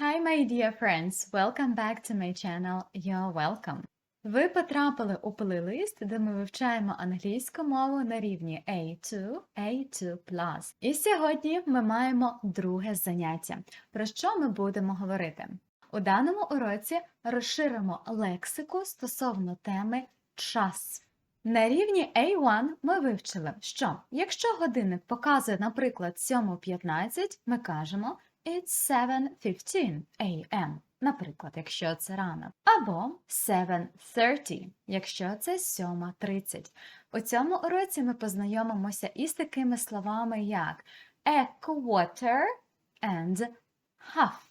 Hi, my dear friends! Welcome back to my channel. You're welcome. Ви потрапили у плейлист, де ми вивчаємо англійську мову на рівні A2, A2+. І сьогодні ми маємо друге заняття. Про що ми будемо говорити? У даному уроці розширимо лексику стосовно теми час. На рівні A1 ми вивчили, що якщо годинник показує, наприклад, 7.15, ми кажемо It's 7.15 a.m., наприклад, якщо це ранок, або 7.30, якщо це 7.30. У цьому уроці ми познайомимося із такими словами, як a quarter and half.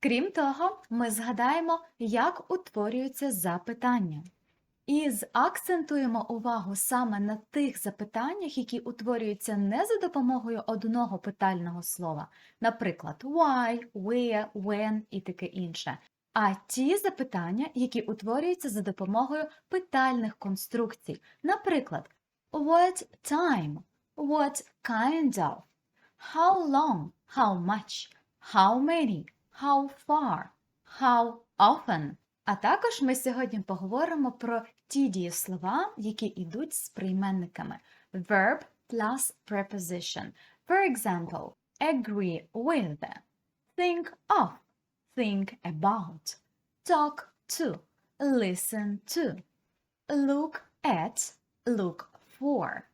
Крім того, ми згадаємо, як утворюються запитання. І акцентуємо увагу саме на тих запитаннях, які утворюються не за допомогою одного питального слова, наприклад, why, where, when і таке інше, а ті запитання, які утворюються за допомогою питальних конструкцій, наприклад, what time, what kind of, how long, how much, how many, how far, how often. А також ми сьогодні поговоримо про ті дієслова, які йдуть з прийменниками verb plus preposition. For example, agree with, think of, think about, talk to, listen to, look at, look for,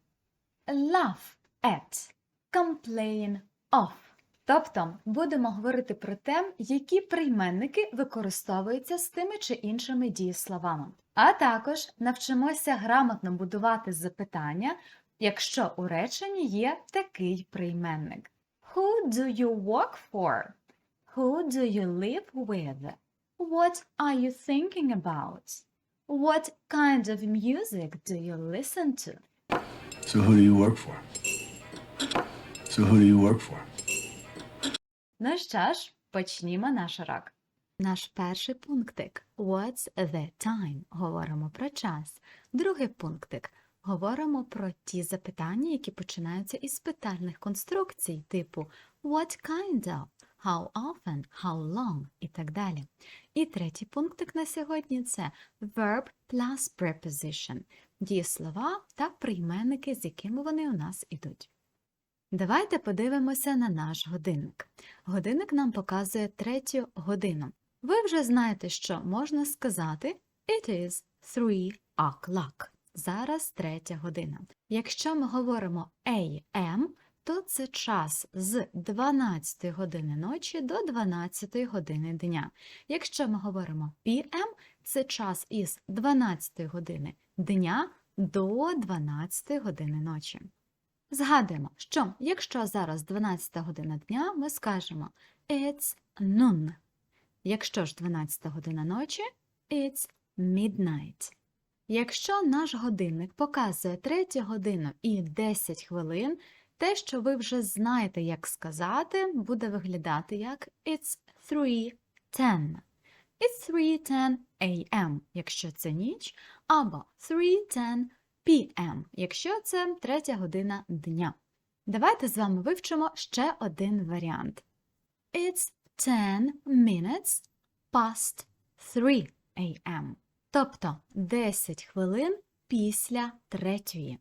laugh at, complain of. Тобто будемо говорити про те, які прийменники використовуються з тими чи іншими дієсловами. А також навчимося грамотно будувати запитання, якщо у реченні є такий прийменник. Who do you work for? Who do you live with? What are you thinking about? What kind of music do you listen to? So who do you work for? So who do you work for? Ну що ж, почнімо наш урок. Наш перший пунктик What's the time? Говоримо про час. Другий пунктик говоримо про ті запитання, які починаються із питальних конструкцій, типу What kind of? How often? How long? і так далі. І третій пунктик на сьогодні це verb plus preposition. Дієслова та прийменники, з якими вони у нас ідуть. Давайте подивимося на наш годинник. Годинник нам показує третю годину. Ви вже знаєте, що можна сказати It is three o'clock. Зараз третя година. Якщо ми говоримо AM, то це час з 12 години ночі до 12 години дня. Якщо ми говоримо PM, це час із 12 години дня до 12 години ночі. Згадуємо, що якщо зараз 12 година дня, ми скажемо It's noon. Якщо ж 12 година ночі, It's midnight. Якщо наш годинник показує 3 годину і 10 хвилин, те, що ви вже знаєте, як сказати, буде виглядати як It's 3.10. It's 3.10 am, якщо це ніч, або 3.10 PM, якщо це третя година дня. Давайте з вами вивчимо ще один варіант. It's 10 minutes past 3 am. Тобто 10 хвилин після третьої.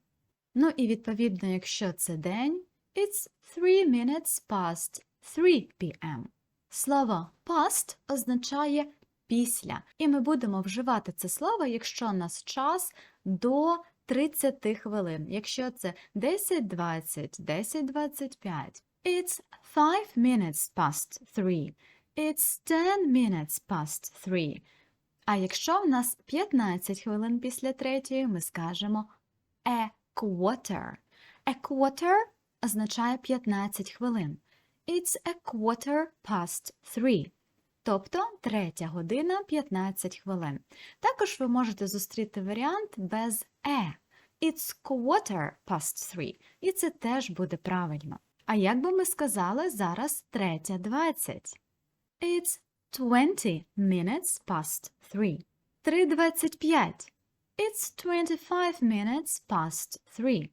Ну і відповідно, якщо це день, it's 3 minutes past 3 p.m. Слово past означає після. І ми будемо вживати це слово, якщо у нас час до 30 хвилин. Якщо це 10-20, 10-25. It's 5 minutes past 3. It's 10 minutes past 3. А якщо в нас 15 хвилин після третьої, ми скажемо a quarter. A quarter означає 15 хвилин. It's a quarter past 3. Тобто третя година 15 хвилин. Також ви можете зустріти варіант без е. It's quarter past three. І це теж буде правильно. А як би ми сказали зараз третя 20? It's 20 minutes past three. 3.25. It's 25 minutes past three.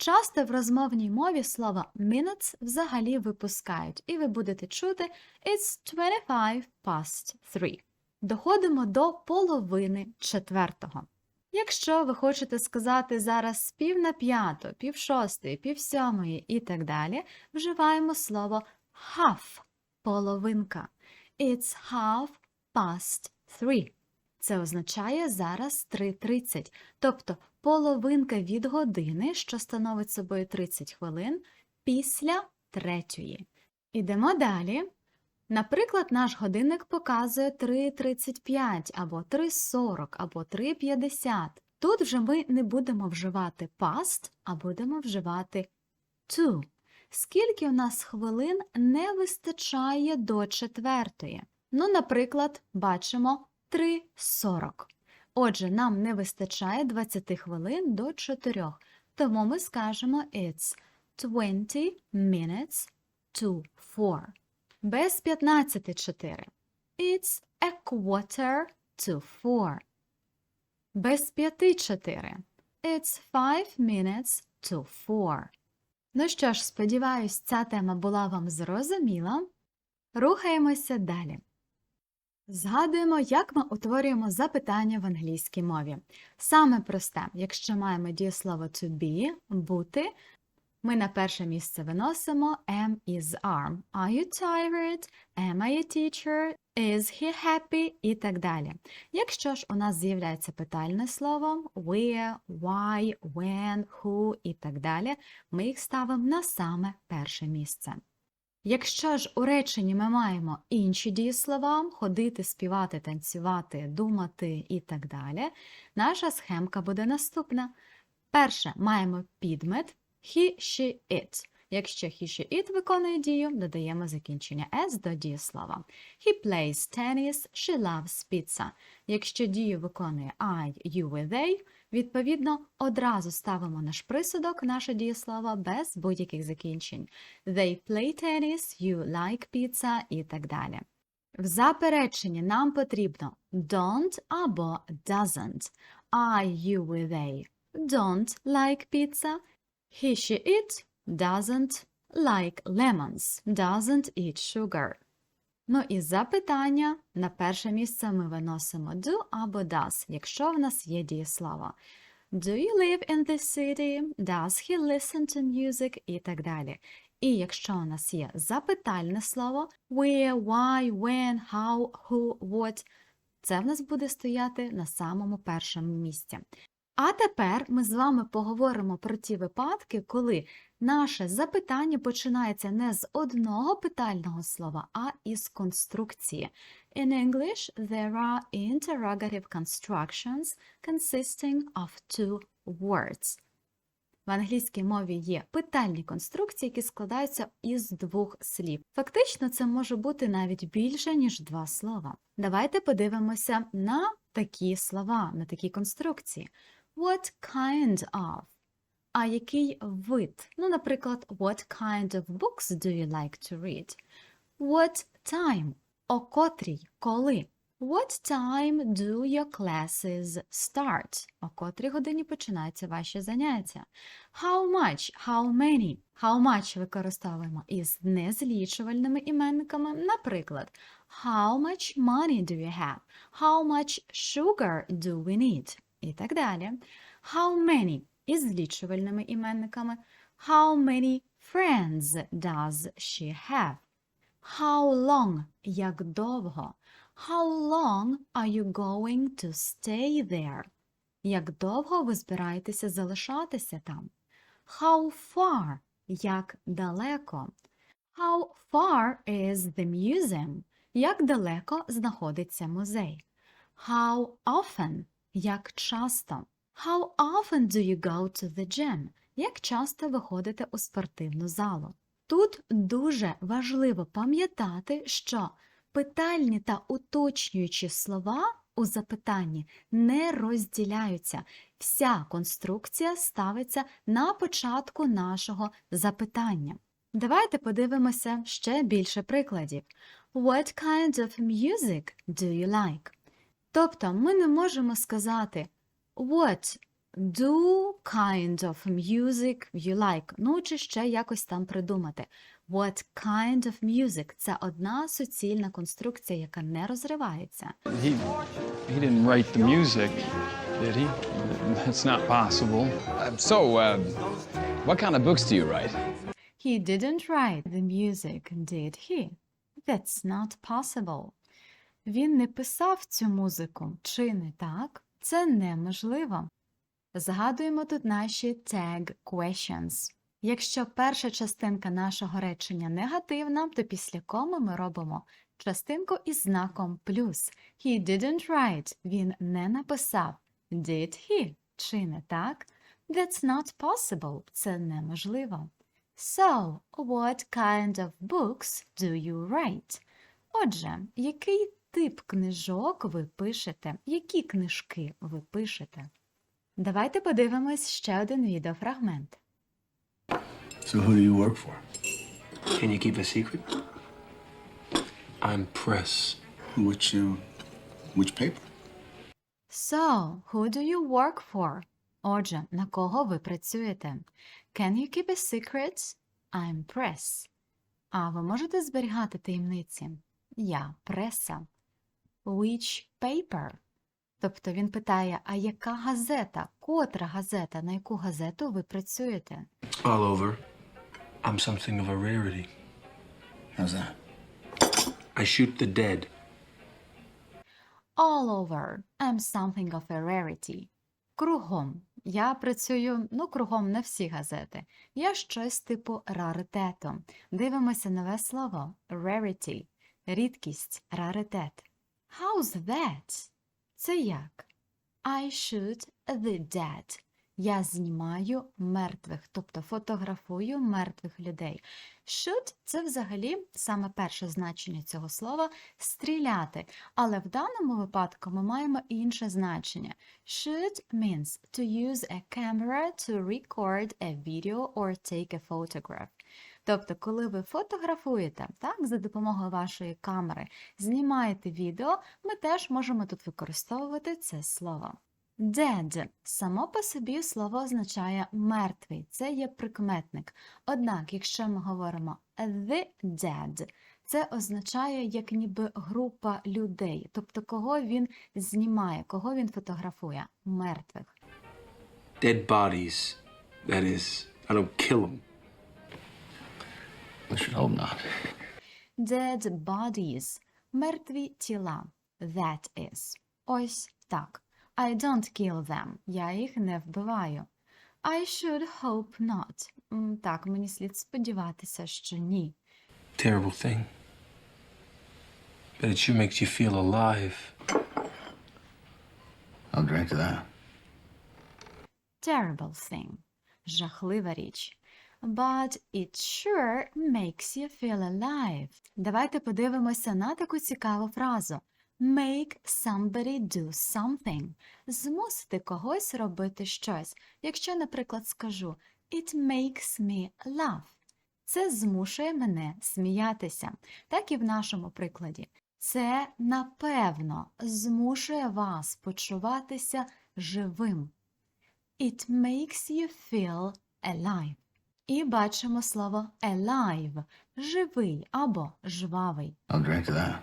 Часто в розмовній мові слово minutes взагалі випускають, і ви будете чути It's 25 past 3. Доходимо до половини четвертого. Якщо ви хочете сказати зараз пів на п'яту, пів шостої, пів сьомої і так далі, вживаємо слово half – половинка. It's half past three. Це означає зараз 3.30, тобто половинка від години, що становить собою 30 хвилин, після третьої. Ідемо далі. Наприклад, наш годинник показує 3.35 або 3.40 або 3.50. Тут вже ми не будемо вживати past, а будемо вживати to. Скільки у нас хвилин не вистачає до четвертої? Ну, наприклад, бачимо 3.40. Отже, нам не вистачає 20 хвилин до 4, тому ми скажемо it's 20 minutes to 4. Без 15.4. It's a quarter to 4. Без 5.4. It's 5 minutes to 4. Ну що ж, сподіваюсь, ця тема була вам зрозуміла. Рухаємося далі. Згадуємо, як ми утворюємо запитання в англійській мові. Саме просте, якщо маємо дієслово to be бути, ми на перше місце виносимо am is are. Are you tired? Am I a teacher? Is he happy? І так далі. Якщо ж у нас з'являється питальне слово where, why, when, who і так далі, ми їх ставимо на саме перше місце. Якщо ж у реченні ми маємо інші дієслова ходити, співати, танцювати, думати і так далі, наша схемка буде наступна. Перше маємо підмет he, she, it. Якщо he, she, it виконує дію, додаємо закінчення s до дієслова. He plays tennis, she loves pizza. Якщо дію виконує I, you, we, they, відповідно, одразу ставимо наш присудок, наше дієслово без будь-яких закінчень. They play tennis, you like pizza і так далі. В запереченні нам потрібно don't або doesn't. I, you, we, they don't like pizza. He, she, it doesn't like lemons, doesn't eat sugar. Ну і запитання на перше місце ми виносимо do або does, якщо в нас є дієслово. Do you live in this city? Does he listen to music? І так далі. І якщо у нас є запитальне слово where, why, when, how, who, what, це в нас буде стояти на самому першому місці. А тепер ми з вами поговоримо про ті випадки, коли наше запитання починається не з одного питального слова, а із конструкції. In English, there are interrogative constructions consisting of two words. В англійській мові є питальні конструкції, які складаються із двох слів. Фактично, це може бути навіть більше, ніж два слова. Давайте подивимося на такі слова, на такі конструкції. What kind of? А який вид? Ну, наприклад, what kind of books do you like to read? What time? О котрій? Коли? What time do your classes start? О котрій годині починаються ваші заняття? How much? How many? How much використовуємо із незлічувальними іменниками. Наприклад, How much money do you have? How much sugar do we need? І так далі. How many із злічувальними іменниками. How many friends does she have? How long як довго? How long are you going to stay there? Як довго ви збираєтеся залишатися там? How far як далеко? How far is the museum? Як далеко знаходиться музей? How often як часто? How often do you go to the gym? Як часто ви ходите у спортивну залу? Тут дуже важливо пам'ятати, що питальні та уточнюючі слова у запитанні не розділяються. Вся конструкція ставиться на початку нашого запитання. Давайте подивимося ще більше прикладів. What kind of music do you like? Тобто ми не можемо сказати What do kind of music you like. Ну, чи ще якось там придумати. What kind of music – це одна суцільна конструкція, яка не розривається. He, he didn't write the music, did he? That's not possible. Uh, so, uh, what kind of books do you write? He didn't write the music, did he? That's not possible. Він не писав цю музику, чи не так? Це неможливо. Згадуємо тут наші tag questions. Якщо перша частинка нашого речення негативна, то після коми ми робимо частинку із знаком плюс. He didn't write. Він не написав. Did he? Чи не так? That's not possible. Це неможливо. So, what kind of books do you write? Отже, який тип книжок ви пишете? Які книжки ви пишете? Давайте подивимось ще один відеофрагмент. So who do you work for? Can you keep a secret? I'm press. Which, uh, which paper? So, who do you work for? Отже, на кого ви працюєте? Can you keep a secret? I'm press. А ви можете зберігати таємниці? Я преса. Which paper? Тобто він питає, а яка газета? Котра газета? На яку газету ви працюєте? All over. I'm something of a rarity. How's that? I shoot the dead. All over. I'm something of a rarity. Кругом. Я працюю, ну, кругом на всі газети. Я щось типу раритету. Дивимося нове слово rarity. Рідкість, раритет. How's that? Це як? I shoot the dead. Я знімаю мертвих, тобто фотографую мертвих людей. Shoot – це взагалі саме перше значення цього слова стріляти. Але в даному випадку ми маємо інше значення. Shoot means to use a camera to record a video or take a photograph. Тобто, коли ви фотографуєте, так, за допомогою вашої камери, знімаєте відео, ми теж можемо тут використовувати це слово. Dead само по собі слово означає мертвий, це є прикметник. Однак, якщо ми говоримо the dead, це означає як ніби група людей, тобто кого він знімає, кого він фотографує мертвих. Dead bodies. That is, I don't kill them. Should not. Dead bodies – мертві тіла. That is. Ось так. I don't kill them. Я їх не вбиваю. I should hope not. Так, мені слід сподіватися, що ні. Terrible thing. But it sure makes you feel alive. I'll drink to that. Terrible thing. Жахлива річ. But it sure makes you feel alive. Давайте подивимося на таку цікаву фразу. Make somebody do something. Змусити когось робити щось. Якщо, наприклад, скажу It makes me laugh. Це змушує мене сміятися. Так і в нашому прикладі. Це, напевно, змушує вас почуватися живим. It makes you feel alive. І бачимо слово alive – живий або жвавий. I'll drink to that.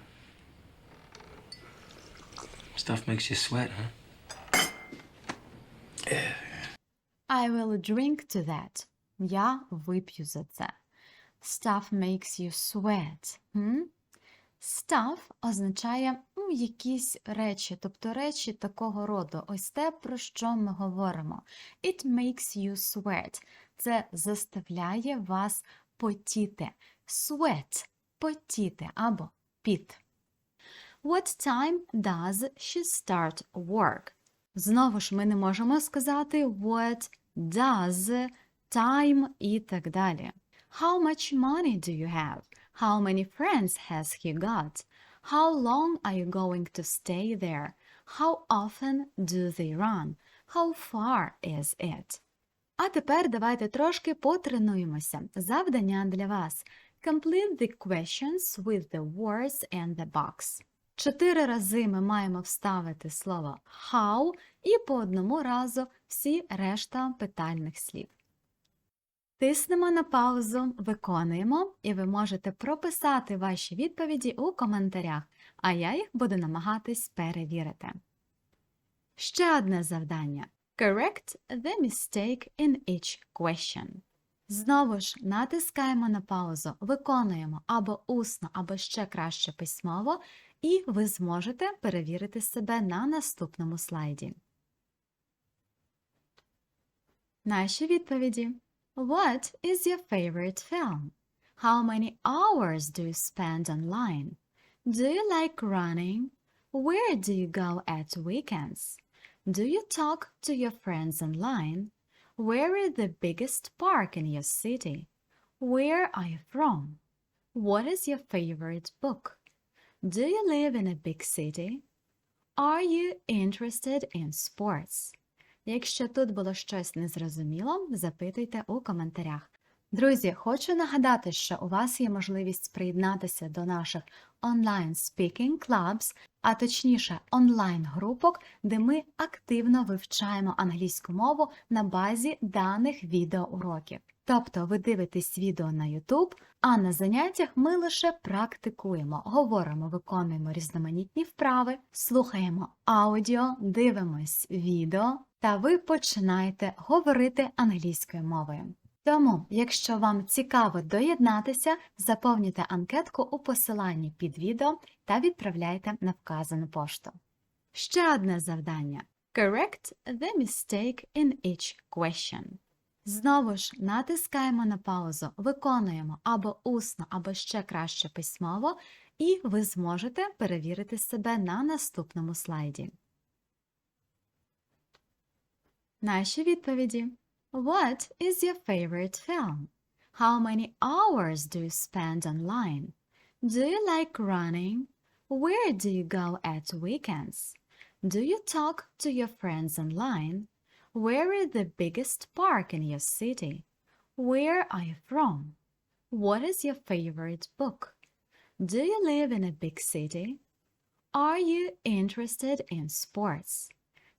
Stuff makes you sweat, huh? I will drink to that. Я вип'ю за це. Stuff makes you sweat. Hm? Stuff означає ну, якісь речі, тобто речі такого роду. Ось те, про що ми говоримо. It makes you sweat. Це заставляє вас потіти. Sweat – потіти або піт. What time does she start work? Знову ж ми не можемо сказати what does, time і так далі. How much money do you have? How many friends has he got? How long are you going to stay there? How often do they run? How far is it? А тепер давайте трошки потренуємося. Завдання для вас. Complete the questions with the words and the box. Чотири рази ми маємо вставити слово how і по одному разу всі решта питальних слів. Тиснемо на паузу, виконуємо, і ви можете прописати ваші відповіді у коментарях, а я їх буду намагатись перевірити. Ще одне завдання. Correct the mistake in each question. Знову ж натискаємо на паузу, виконуємо або усно, або ще краще письмово, і ви зможете перевірити себе на наступному слайді. Наші відповіді. What is your favorite film? How many hours do you spend online? Do you like running? Where do you go at weekends? Do you talk to your friends online? Where is the biggest park in your city? Where are you from? What is your favorite book? Do you live in a big city? Are you interested in sports? Якщо тут було щось незрозуміло, запитуйте у коментарях. Друзі, хочу нагадати, що у вас є можливість приєднатися до наших онлайн Speaking Clubs, а точніше онлайн-групок, де ми активно вивчаємо англійську мову на базі даних відеоуроків. Тобто ви дивитесь відео на YouTube, а на заняттях ми лише практикуємо, говоримо, виконуємо різноманітні вправи, слухаємо аудіо, дивимось відео, та ви починаєте говорити англійською мовою. Тому, якщо вам цікаво доєднатися, заповнюйте анкетку у посиланні під відео та відправляйте на вказану пошту. Ще одне завдання. Correct the mistake in each question. Знову ж натискаємо на паузу, виконуємо або усно, або ще краще письмово, і ви зможете перевірити себе на наступному слайді. Наші відповіді. What is your favorite film? How many hours do you spend online? Do you like running? Where do you go at weekends? Do you talk to your friends online? Where is the biggest park in your city? Where are you from? What is your favorite book? Do you live in a big city? Are you interested in sports?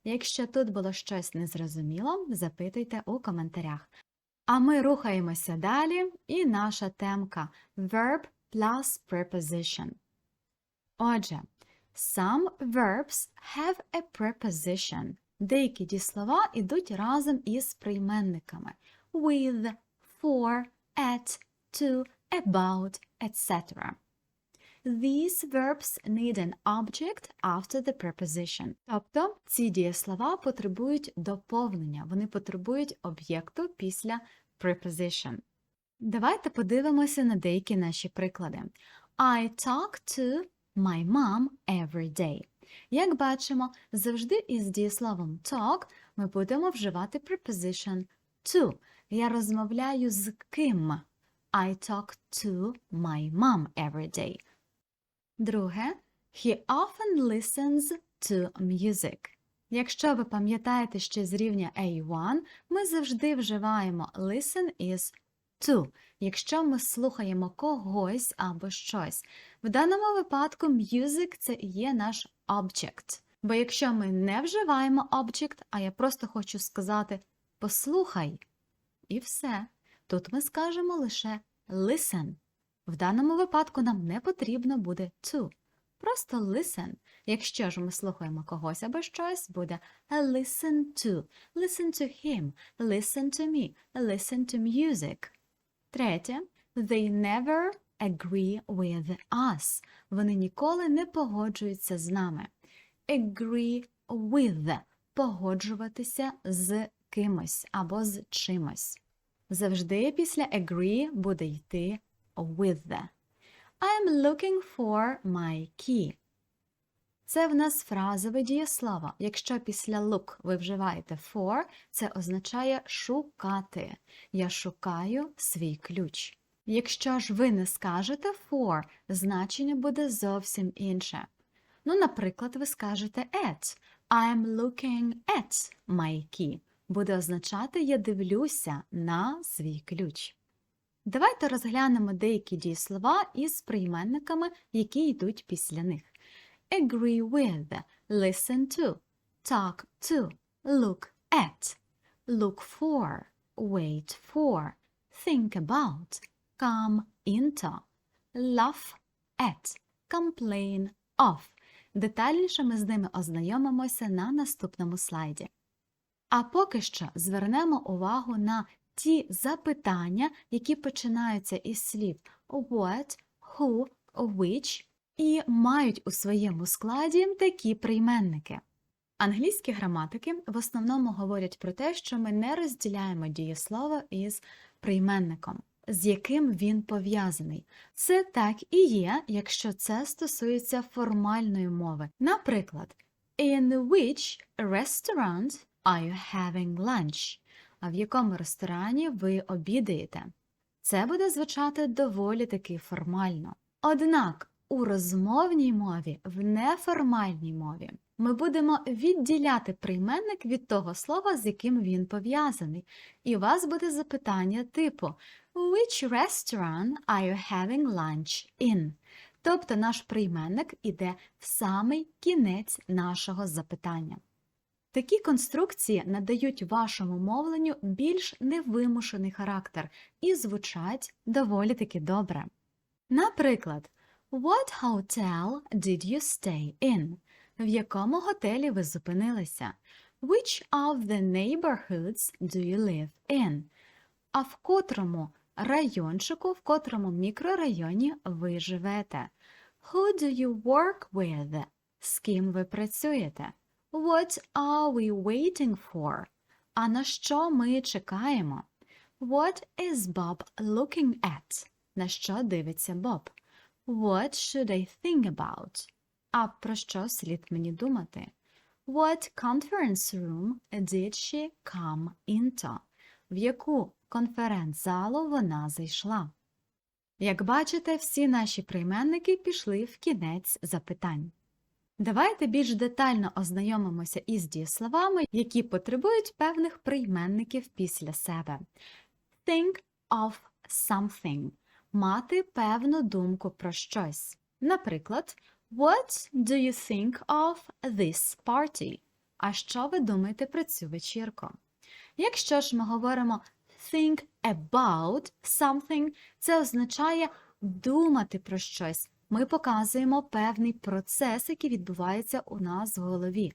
Якщо тут було щось незрозуміло, запитуйте у коментарях. А ми рухаємося далі, і наша темка Verb plus Preposition. Отже, some verbs have a preposition. Деякі дієслова йдуть разом із прийменниками with, for, at, to, about, etc. These verbs need an object after the preposition. Тобто ці дієслова потребують доповнення, вони потребують об'єкту після preposition. Давайте подивимося на деякі наші приклади. I talk to my mom every day. Як бачимо, завжди із дієсловом talk ми будемо вживати preposition to. Я розмовляю з ким. I talk to my mom every day. Друге, he often listens to music. Якщо ви пам'ятаєте ще з рівня A1, ми завжди вживаємо listen is to, якщо ми слухаємо когось або щось. В даному випадку music – це є наш object. Бо якщо ми не вживаємо object, а я просто хочу сказати послухай, і все, тут ми скажемо лише listen. В даному випадку нам не потрібно буде to. Просто listen. Якщо ж ми слухаємо когось або щось, буде listen to, listen to him, listen to me, listen to music. Третє. They never agree with us. Вони ніколи не погоджуються з нами. Agree with – погоджуватися з кимось або з чимось. Завжди після agree буде йти with. I'm looking for my key. Це в нас фразове дієслово. Якщо після look ви вживаєте for, це означає шукати. Я шукаю свій ключ. Якщо ж ви не скажете for, значення буде зовсім інше. Ну, наприклад, ви скажете at. I'm looking at my key. Буде означати я дивлюся на свій ключ. Давайте розглянемо деякі дієслова із прийменниками, які йдуть після них. agree with, listen to, talk to, look at, look for, wait for, think about, come into, laugh at, complain of. Детальніше ми з ними ознайомимося на наступному слайді. А поки що звернемо увагу на ті запитання, які починаються із слів what, who, which і мають у своєму складі такі прийменники. Англійські граматики в основному говорять про те, що ми не розділяємо дієслово із прийменником, з яким він пов'язаний. Це так і є, якщо це стосується формальної мови. Наприклад, In which restaurant are you having lunch? А в якому ресторані ви обідаєте? Це буде звучати доволі таки формально. Однак у розмовній мові, в неформальній мові, ми будемо відділяти прийменник від того слова, з яким він пов'язаний. І у вас буде запитання типу Which restaurant are you having lunch in? Тобто наш прийменник іде в самий кінець нашого запитання. Такі конструкції надають вашому мовленню більш невимушений характер і звучать доволі таки добре. Наприклад, What hotel did you stay in? В якому готелі ви зупинилися? Which of the neighborhoods do you live in? А в котрому райончику, в котрому мікрорайоні ви живете? Who do you work with? З ким ви працюєте? What are we waiting for? А на що ми чекаємо? What is Bob looking at? На що дивиться Боб? What should I think about? А про що слід мені думати? What conference room did she come into? В яку конференц-залу вона зайшла? Як бачите, всі наші прийменники пішли в кінець запитань. Давайте більш детально ознайомимося із дієсловами, які потребують певних прийменників після себе. Think of something – мати певну думку про щось. Наприклад, What do you think of this party? А що ви думаєте про цю вечірку? Якщо ж ми говоримо think about something, це означає думати про щось. Ми показуємо певний процес, який відбувається у нас в голові.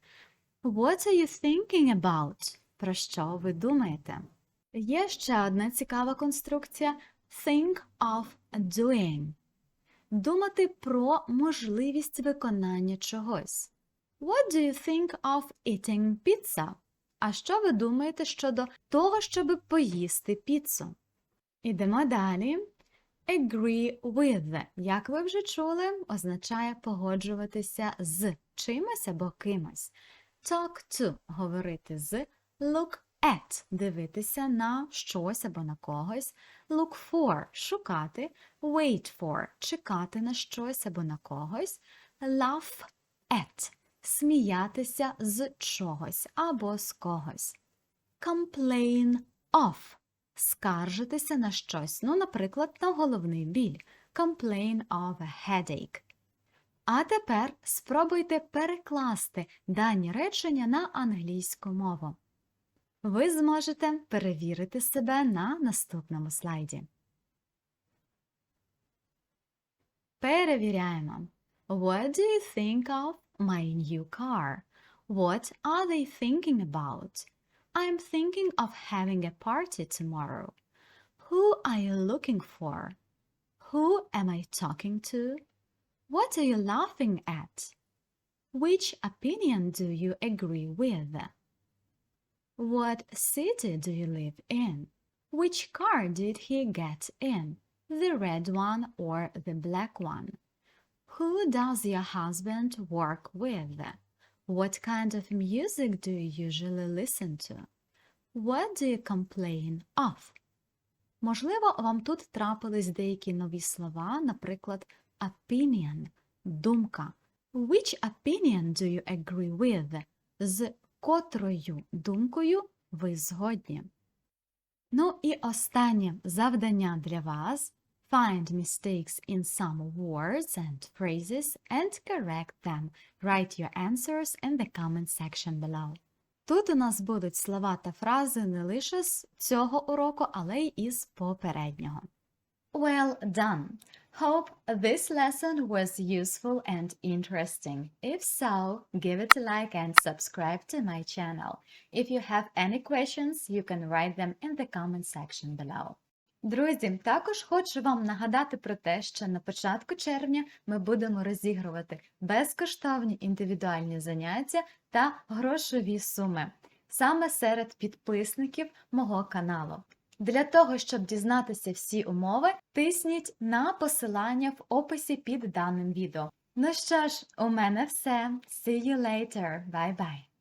What are you thinking about? Про що ви думаєте? Є ще одна цікава конструкція think of doing. Думати про можливість виконання чогось. What do you think of eating pizza? А що ви думаєте щодо того, щоб поїсти піцу? Ідемо далі. Agree with, як ви вже чули, означає погоджуватися з чимось або кимось. Talk to – говорити з, look at – дивитися на щось або на когось, look for – шукати, wait for – чекати на щось або на когось, laugh at – сміятися з чогось або з когось. Complain of – скаржитися на щось, ну, наприклад, на головний біль. Complain of a headache. А тепер спробуйте перекласти дані речення на англійську мову. Ви зможете перевірити себе на наступному слайді. Перевіряємо. What do you think of my new car? What are they thinking about? I'm thinking of having a party tomorrow. Who are you looking for? Who am I talking to? What are you laughing at? Which opinion do you agree with? What city do you live in? Which car did he get in? The red one or the black one? Who does your husband work with? What kind of music do you usually listen to? What do you complain of? Можливо, вам тут трапились деякі нові слова, наприклад, opinion – думка. Which opinion do you agree with? З котрою думкою ви згодні? Ну і останнє завдання для вас. Find mistakes in some words and phrases and correct them. Write your answers in the comment section below. Тут у нас будуть слова та фрази не лише з цього уроку, але й із попереднього. Well done! Hope this lesson was useful and interesting. If so, give it a like and subscribe to my channel. If you have any questions, you can write them in the comment section below. Друзі, також хочу вам нагадати про те, що на початку червня ми будемо розігрувати безкоштовні індивідуальні заняття та грошові суми саме серед підписників мого каналу. Для того, щоб дізнатися всі умови, тисніть на посилання в описі під даним відео. Ну що ж, у мене все. See you later. Bye-bye.